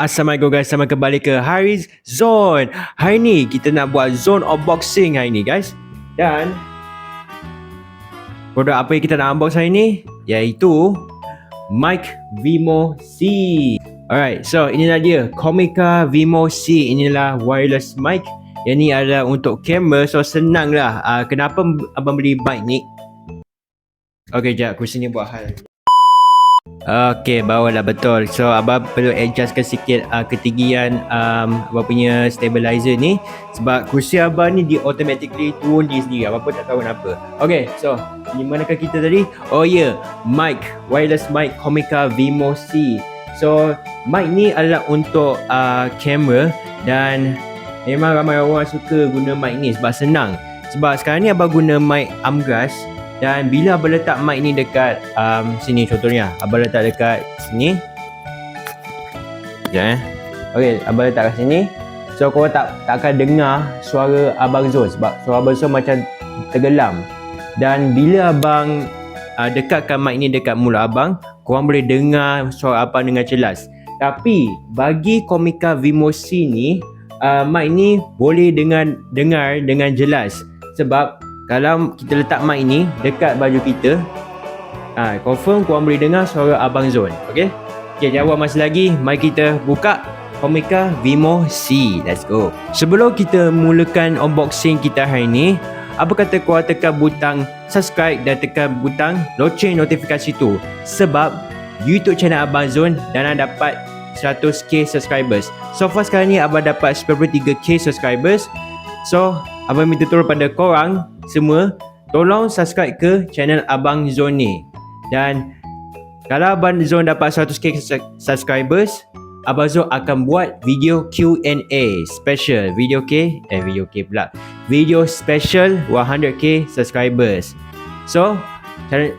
Assalamualaikum guys, selamat kembali ke Haris Zone. Hari ni kita nak buat zone unboxing hari ni guys. Dan Produk apa yang kita nak unbox hari ni? Iaitu Mic Vimo C. Alright, so inilah dia. Comica Vimo C. Inilah wireless mic. Yang ni adalah untuk kamera. So senang lah uh, Kenapa abang beli mic ni? Okay, jap. Aku sini buat hal Okay, bawalah betul. So, Abang perlu adjustkan sikit uh, ketinggian um, Abang punya stabilizer ni. Sebab kursi Abang ni dia automatically turun di sendiri. Abang pun tak tahu kenapa. Okay, so Di manakah kita tadi? Oh ya, yeah, mic. Wireless mic Comica Vimo C. So, mic ni adalah untuk uh, kamera. Dan memang ramai orang suka guna mic ni sebab senang. Sebab sekarang ni Abang guna mic Amgas dan bila abang letak mic ni dekat um, sini contohnya. Abang letak dekat sini. Sekejap eh. Okay abang letak kat sini. So korang tak, tak akan dengar suara Abang Zul Sebab suara Abang Zul macam tergelam. Dan bila abang uh, dekatkan mic ni dekat mulut abang Korang boleh dengar suara abang dengan jelas. Tapi bagi Comica Vimo C ni uh, Mic ni boleh dengan dengar dengan jelas. Sebab kalau kita letak mic ni dekat baju kita ha, confirm korang boleh dengar suara Abang Zon ok ok jawab masih lagi mari kita buka Comica Vimo C. Let's go. Sebelum kita mulakan unboxing kita hari ni apa kata korang tekan butang subscribe dan tekan butang loceng notifikasi tu? Sebab YouTube channel Abang Zon dan anda dapat 100k subscribers. So far sekarang ni abang dapat 93k subscribers. So abang minta tolong pada korang semua tolong subscribe ke channel Abang Zon ni. Dan kalau Abang Zon dapat 100k subscribers Abang Zon akan buat video Q&A special. Video K eh video K pula. Video special 100k subscribers. So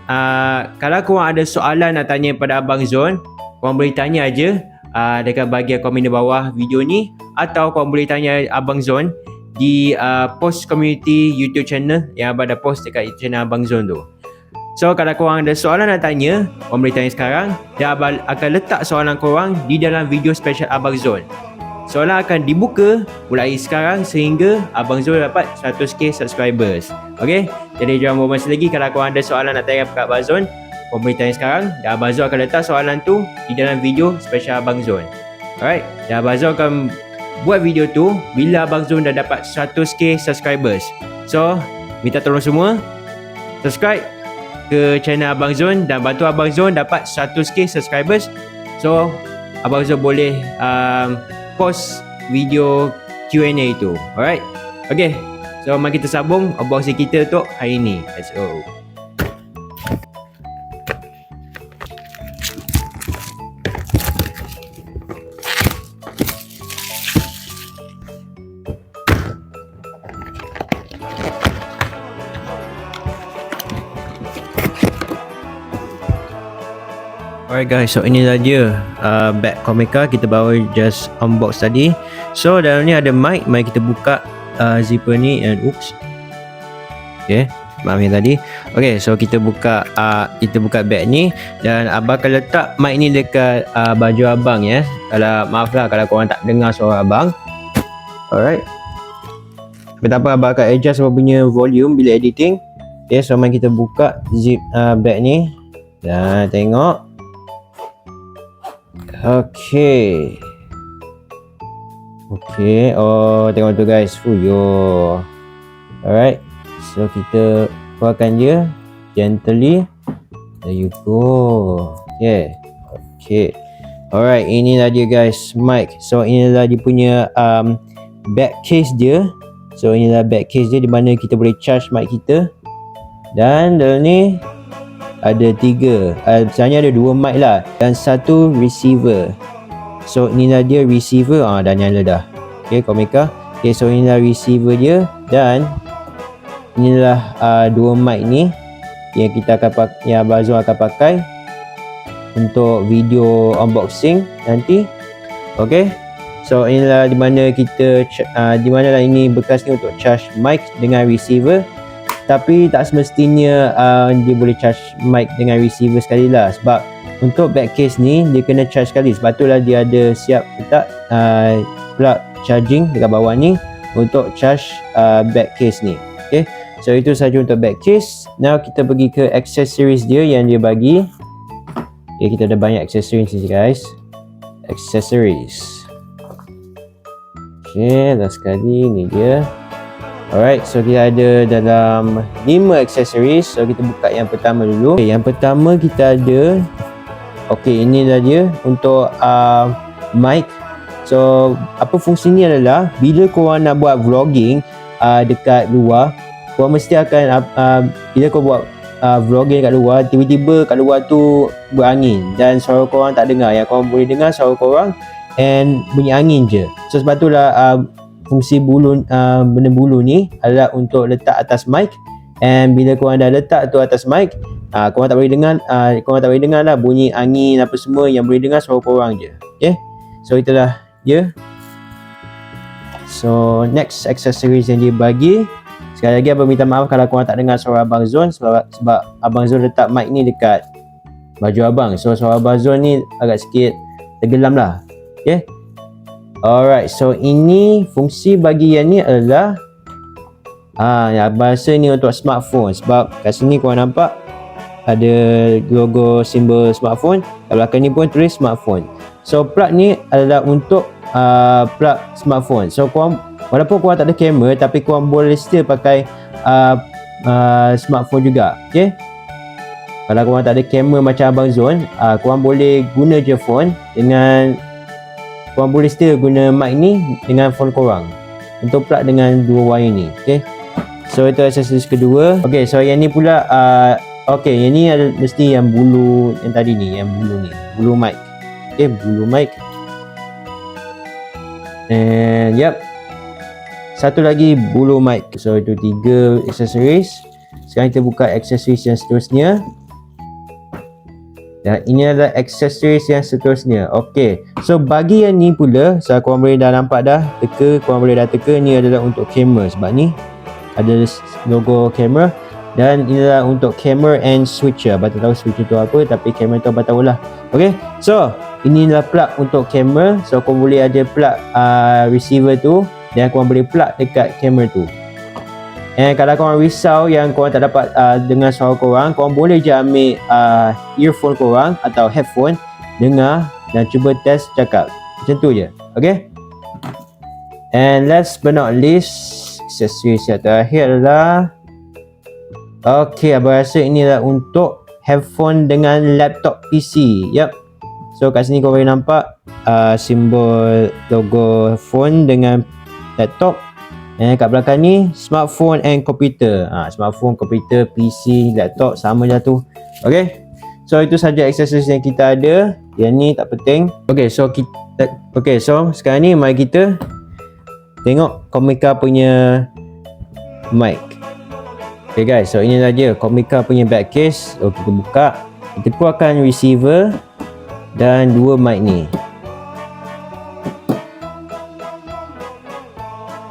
uh, kalau korang ada soalan nak tanya pada Abang Zon korang boleh tanya aja uh, dekat bahagian komen di bawah video ni atau korang boleh tanya Abang Zon di uh, post community YouTube channel yang abang dah post dekat channel Abang Zon tu. So kalau korang ada soalan nak tanya, korang boleh tanya sekarang dan abang akan letak soalan korang di dalam video special Abang Zon. Soalan akan dibuka mulai sekarang sehingga Abang Zon dapat 100k subscribers. Okay? Jadi jangan buang masa lagi kalau korang ada soalan nak tanya kat Abang Zon, korang boleh tanya sekarang dan Abang Zon akan letak soalan tu di dalam video special Abang Zon. Alright? Dan Abang Zon akan buat video tu bila Abang Zon dah dapat 100k subscribers. So, minta tolong semua subscribe ke channel Abang Zon dan bantu Abang Zon dapat 100k subscribers. So, Abang Zon boleh um, post video Q&A itu. Alright? Okay. So, mari kita sambung unboxing kita untuk hari ini. Let's go. Guys, so inilah dia uh, bag Comica kita baru just unbox tadi. So dalam ni ada mic, mari kita buka uh, zipper ni and oops. Okay, maaf yang tadi. Okay, so kita buka uh, kita buka bag ni dan abang akan letak mic ni dekat uh, baju abang ya. Kalau maaf lah kalau korang tak dengar suara abang. Alright. Tapi tak apa, abang akan adjust abang punya volume bila editing. Okay, so mari kita buka zip uh, bag ni. Dan tengok. Okay. Okay. Oh, tengok tu guys. Fuyo. Alright. So, kita keluarkan dia. Gently. There you go. Okay. Okay. Alright. Inilah dia guys. Mic. So, inilah dia punya um, back case dia. So, inilah back case dia di mana kita boleh charge mic kita. Dan dalam ni ada tiga. Uh, sebenarnya ada dua mic lah. Dan satu receiver. So inilah dia receiver. Ah dah nyala dah. Ok Komika ok so inilah receiver dia. Dan inilah uh, dua mic ni yang kita akan pakai yang Abazul akan pakai untuk video unboxing nanti. Ok so inilah di mana kita uh, di mana lah ini bekas ni untuk charge mic dengan receiver tapi tak semestinya uh, dia boleh charge mic dengan receiver sekali lah. Sebab untuk back case ni dia kena charge sekali. Sebab itulah dia ada siap letak uh, plug charging dekat bawah ni untuk charge uh, back case ni. Okay? So itu saja untuk back case now kita pergi ke accessories dia yang dia bagi. Okay, kita ada banyak accessories ni guys. Accessories. Okay last sekali ni dia Alright, so kita ada dalam 5 accessories. So kita buka yang pertama dulu. Okay, yang pertama kita ada Okay, ini dah dia untuk uh, mic. So, apa fungsi ni adalah bila korang nak buat vlogging uh, dekat luar, korang mesti akan uh, uh, bila kau buat uh, vlogging dekat luar, tiba-tiba kat luar tu berangin dan suara korang tak dengar. Yang korang boleh dengar suara korang and bunyi angin je. So, sebab itulah uh, fungsi bulu uh, benda bulu ni adalah untuk letak atas mic. And bila korang dah letak tu atas mic uh, korang tak boleh dengar uh, korang tak boleh dengar lah bunyi angin apa semua yang boleh dengar suara korang je. Okay? So itulah dia. So next accessories yang dia bagi. Sekali lagi abang minta maaf kalau korang tak dengar suara abang Zon sebab, sebab abang Zon letak mic ni dekat baju abang. So suara abang Zon ni agak sikit tergelam lah okay Alright, so ini fungsi bagi yang ni adalah Ah, ya, bahasa ni untuk smartphone. Sebab kat sini korang nampak ada logo simbol smartphone. Kat belakang ni pun tulis smartphone. So plug ni adalah untuk uh, plug smartphone. So korang walaupun korang tak ada kamera tapi korang boleh still pakai uh, uh, smartphone juga. Ok kalau korang tak ada kamera macam Abang Zon uh, korang boleh guna je phone dengan korang boleh still guna mic ni dengan phone korang untuk plug dengan dua wire ni ok So itu accessories kedua. Okay, so yang ni pula uh, okay, yang ni ada mesti yang bulu yang tadi ni, yang bulu ni, bulu mic. Okay, bulu mic. And yep. Satu lagi bulu mic. So itu tiga accessories. Sekarang kita buka accessories yang seterusnya. Dan ini adalah accessories yang seterusnya. Okay. So bagi yang ni pula, so korang boleh dah nampak dah teka, korang boleh dah teka ni adalah untuk kamera. Sebab ni ada logo kamera dan inilah untuk camera and switcher abang tak tahu switcher tu apa tapi kamera tu abang tahulah. Ok so inilah plug untuk kamera. So kau boleh ada plug uh, receiver tu. Dan kau boleh plug dekat kamera tu and kalau korang risau yang korang tak dapat uh, dengar suara korang korang boleh je ambil uh, earphone korang atau headphone dengar dan cuba test cakap. Macam tu je. Ok and last but not least accessories yang terakhir adalah ok abang rasa ini adalah untuk headphone dengan laptop PC yep so kat sini kau boleh nampak uh, simbol logo phone dengan laptop dan kat belakang ni smartphone and computer ha, smartphone, computer, PC, laptop sama je tu ok so itu saja accessories yang kita ada yang ni tak penting ok so kita ok so sekarang ni mari kita Tengok Komika punya mic. Okay guys, so ini saja Komika punya back case. So kita buka. Kita keluarkan receiver dan dua mic ni.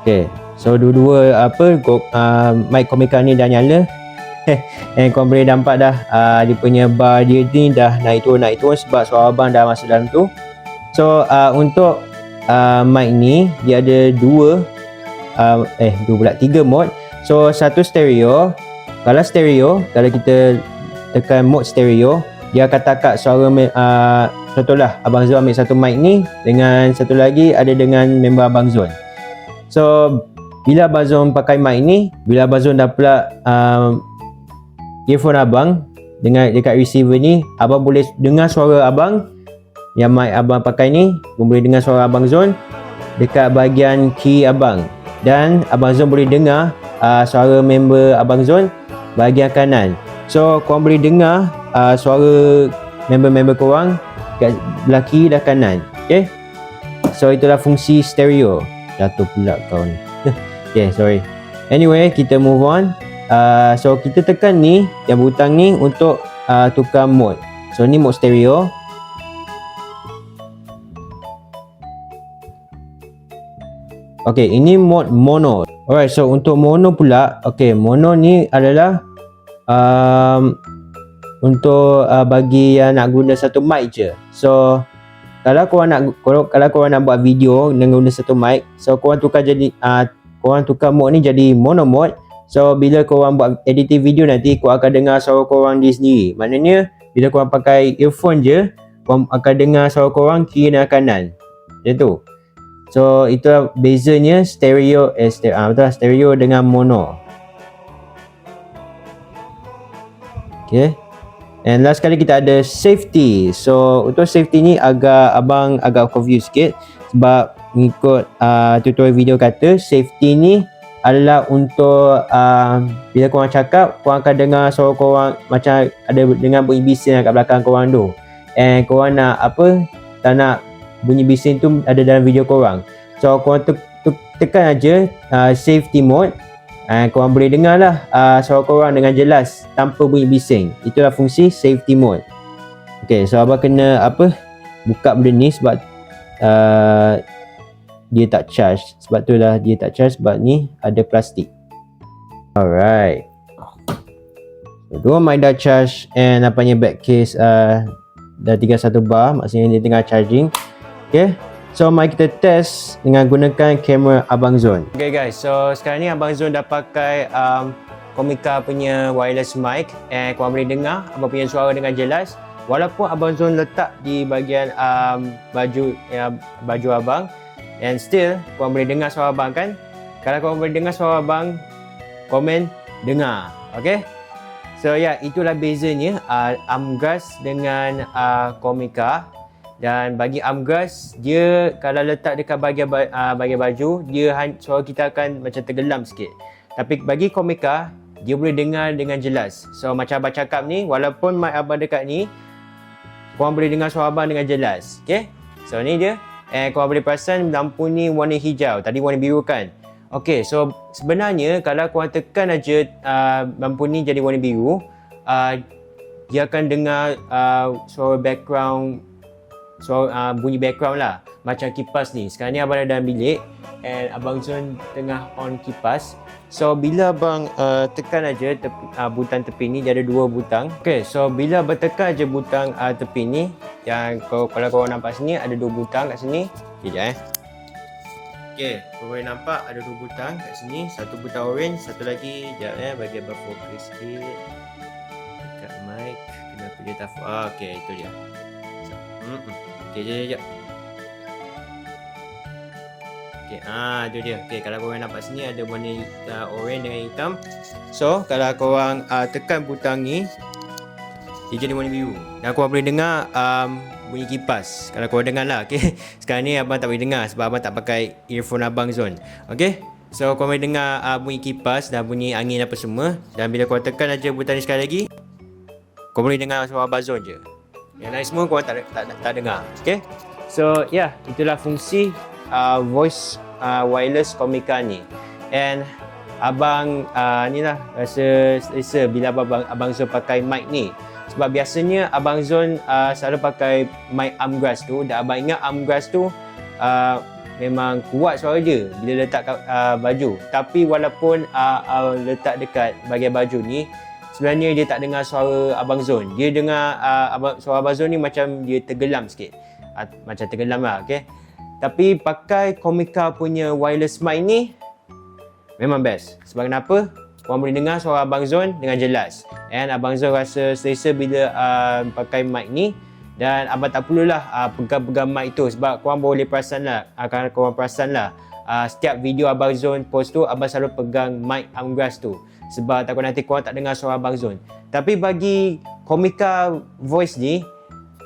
Okay, so dua-dua apa uh, mic Komika ni dah nyala. And kau boleh nampak dah uh, dia punya bar dia ni dah naik turun naik turun sebab suara abang dah masuk dalam tu. So uh, untuk uh, mic ni dia ada dua uh, eh dua pula tiga mode so satu stereo kalau stereo kalau kita tekan mode stereo dia akan takak suara uh, contohlah Abang Zul ambil satu mic ni dengan satu lagi ada dengan member Abang Zul so bila Abang pakai mic ni bila Abang dah pula um, earphone Abang dengan dekat receiver ni Abang boleh dengar suara Abang. Yang mic abang pakai ni boleh dengar suara abang Zon dekat bahagian kiri abang. Dan abang Zon boleh dengar uh, suara member abang Zon bahagian kanan. So korang boleh dengar uh, suara member-member korang kat belah kiri dan kanan. Ok so itulah fungsi stereo. Jatuh pula kau ni ok sorry anyway kita move on uh, so kita tekan ni yang butang ni untuk uh, tukar mode so ni mode stereo Okay, ini mode mono. Alright, so untuk mono pula, okay, mono ni adalah um, untuk uh, bagi yang nak guna satu mic je. So kalau korang nak kalau, kalau korang nak buat video dengan guna satu mic, so korang tukar jadi uh, korang tukar mode ni jadi mono mode. So bila korang buat editing video nanti korang akan dengar suara korang di sendiri. Maknanya bila korang pakai earphone je, korang akan dengar suara korang kiri dan kanan. Macam tu. So itu bezanya stereo eh stereo, uh, betul lah, stereo dengan mono. Okay. And last kali kita ada safety. So untuk safety ni agak abang agak confused sikit sebab mengikut uh, tutorial video kata safety ni adalah untuk uh, bila korang cakap korang akan dengar suara korang macam ada dengan bunyi bising kat belakang korang tu. And korang nak apa tak nak bunyi bising tu ada dalam video korang. So korang te- te- tekan aja uh, safety mode Uh, korang boleh dengar lah uh, suara korang dengan jelas tanpa bunyi bising. Itulah fungsi safety mode. Okay, so abang kena apa buka benda ni sebab uh, dia tak charge. Sebab tu lah dia tak charge sebab ni ada plastik. Alright. Dua mic dah charge and apanya back case uh, dah 31 bar. Maksudnya dia tengah charging. Okay. So mari kita test dengan gunakan kamera Abang Zon. Okay guys, so sekarang ni Abang Zon dah pakai um, Komika punya wireless mic and korang boleh dengar Abang punya suara dengan jelas. Walaupun Abang Zon letak di bahagian um, baju ya, baju Abang and still korang boleh dengar suara Abang kan? Kalau korang boleh dengar suara Abang, komen dengar. Okay? So ya, yeah, itulah bezanya uh, Amgas dengan uh, Komika. Dan bagi armgrass, dia kalau letak dekat bahagian, uh, bahagian baju, dia suara kita akan macam tergelam sikit. Tapi bagi komika, dia boleh dengar dengan jelas. So macam abang cakap ni, walaupun mic abang dekat ni, korang boleh dengar suara abang dengan jelas. Okay? So ni dia. And korang boleh perasan lampu ni warna hijau. Tadi warna biru kan? Okay, so sebenarnya kalau korang tekan aja uh, lampu ni jadi warna biru, uh, dia akan dengar uh, suara background So uh, bunyi background lah Macam kipas ni Sekarang ni abang ada dalam bilik And abang Zon tengah on kipas. So bila abang uh, tekan aja tepi, uh, butang tepi ni Dia ada dua butang. Okay so bila abang tekan aja butang uh, tepi ni Yang kalau, kalau korang nampak sini Ada dua butang kat sini. Sekejap eh. Okay, korang boleh nampak ada dua butang kat sini. Satu butang orange, satu lagi Sekejap eh, bagi abang fokus sikit. Dekat mic dia tak ah, Okay, itu dia. Mm-mm. Okey, jap, jap, Okey, ah, tu dia. Okey, kalau korang nampak sini ada warna uh, orange dengan hitam. So, kalau korang uh, tekan butang ni, dia jadi warna biru. Dan korang boleh dengar um, bunyi kipas. Kalau korang dengar lah, okey. Sekarang ni abang tak boleh dengar sebab abang tak pakai earphone abang zone. Okey. So, korang boleh dengar uh, bunyi kipas dan bunyi angin apa semua. Dan bila korang tekan aja butang ni sekali lagi, korang boleh dengar suara abang zone je. Yang lain semua korang tak, tak, tak, tak dengar. Okay? So, yeah. Itulah fungsi uh, voice uh, wireless Komika ni. And abang uh, ni lah rasa selesa bila abang, abang Zon pakai mic ni. Sebab biasanya abang Zon uh, selalu pakai mic armgrass tu. Dan abang ingat armgrass tu uh, memang kuat suara dia bila letak uh, baju. Tapi walaupun uh, uh, letak dekat bahagian baju ni, sebenarnya dia tak dengar suara Abang Zon. Dia dengar uh, abang, suara Abang Zon ni macam dia tergelam sikit. Uh, macam tergelam lah, okay. Tapi pakai Komika punya wireless mic ni memang best. Sebab kenapa? Korang boleh dengar suara Abang Zon dengan jelas. And Abang Zon rasa selesa bila uh, pakai mic ni. Dan abang tak perlulah uh, pegang-pegang mic tu sebab korang boleh perasan lah. Akan uh, korang perasan lah. Uh, setiap video Abang Zon post tu, Abang selalu pegang mic armgrass tu sebab takut nanti korang tak dengar suara Abang Zon. Tapi bagi Komika Voice ni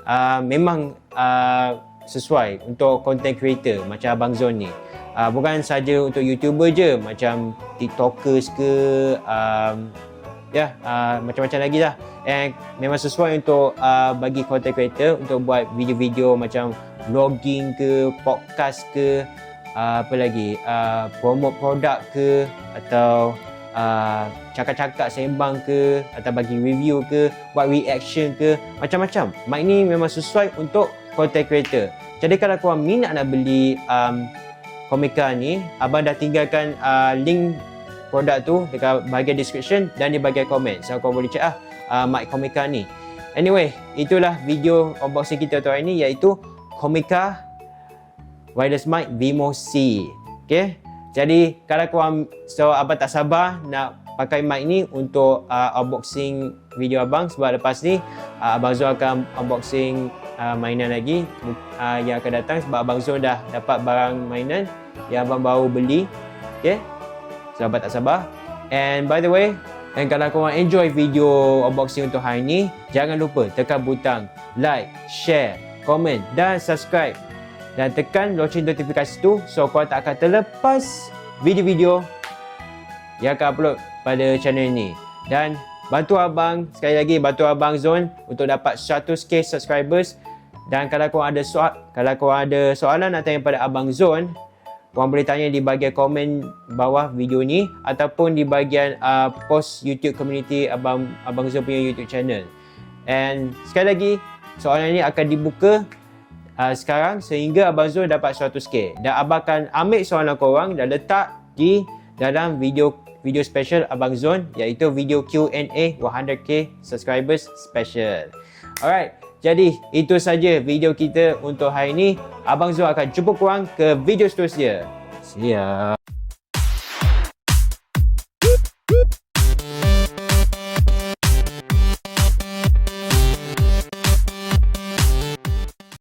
uh, memang uh, sesuai untuk content creator macam Abang Zon ni. Uh, bukan saja untuk YouTuber je macam TikTokers ke um, ya yeah, uh, macam-macam lagi lah. And memang sesuai untuk uh, bagi content creator untuk buat video-video macam vlogging ke, podcast ke, uh, apa lagi, uh, promote produk ke atau uh, cakap-cakap sembang ke atau bagi review ke buat reaction ke macam-macam mic ni memang sesuai untuk content creator jadi kalau korang minat nak beli um, Komika ni abang dah tinggalkan uh, link produk tu dekat bahagian description dan di bahagian komen so korang boleh check lah uh, mic Komika ni Anyway, itulah video unboxing kita untuk hari ni iaitu Komika Wireless Mic Vimo C. Okay. Jadi kalau korang so abang tak sabar nak pakai mic ni untuk uh, unboxing video abang sebab lepas ni uh, abang Zul akan unboxing uh, mainan lagi uh, yang akan datang sebab abang Zul dah dapat barang mainan yang abang baru beli. Okay. So abang tak sabar. And by the way, dan kalau korang enjoy video unboxing untuk hari ni, jangan lupa tekan butang like, share, komen dan subscribe. Dan tekan lonceng notifikasi tu so korang tak akan terlepas video-video yang akan upload pada channel ini. Dan bantu abang, sekali lagi bantu abang Zon untuk dapat 100k subscribers. Dan kalau korang ada soal, kalau korang ada soalan nak tanya pada abang Zon, korang boleh tanya di bahagian komen bawah video ni ataupun di bahagian uh, post YouTube community abang abang Zul punya YouTube channel. And sekali lagi soalan ni akan dibuka uh, sekarang sehingga abang Zul dapat 100k dan abang akan ambil soalan korang dan letak di dalam video video special abang Zon iaitu video Q&A 100k subscribers special. Alright, jadi itu saja video kita untuk hari ini. Abang Zul akan jumpa korang ke video seterusnya. See ya.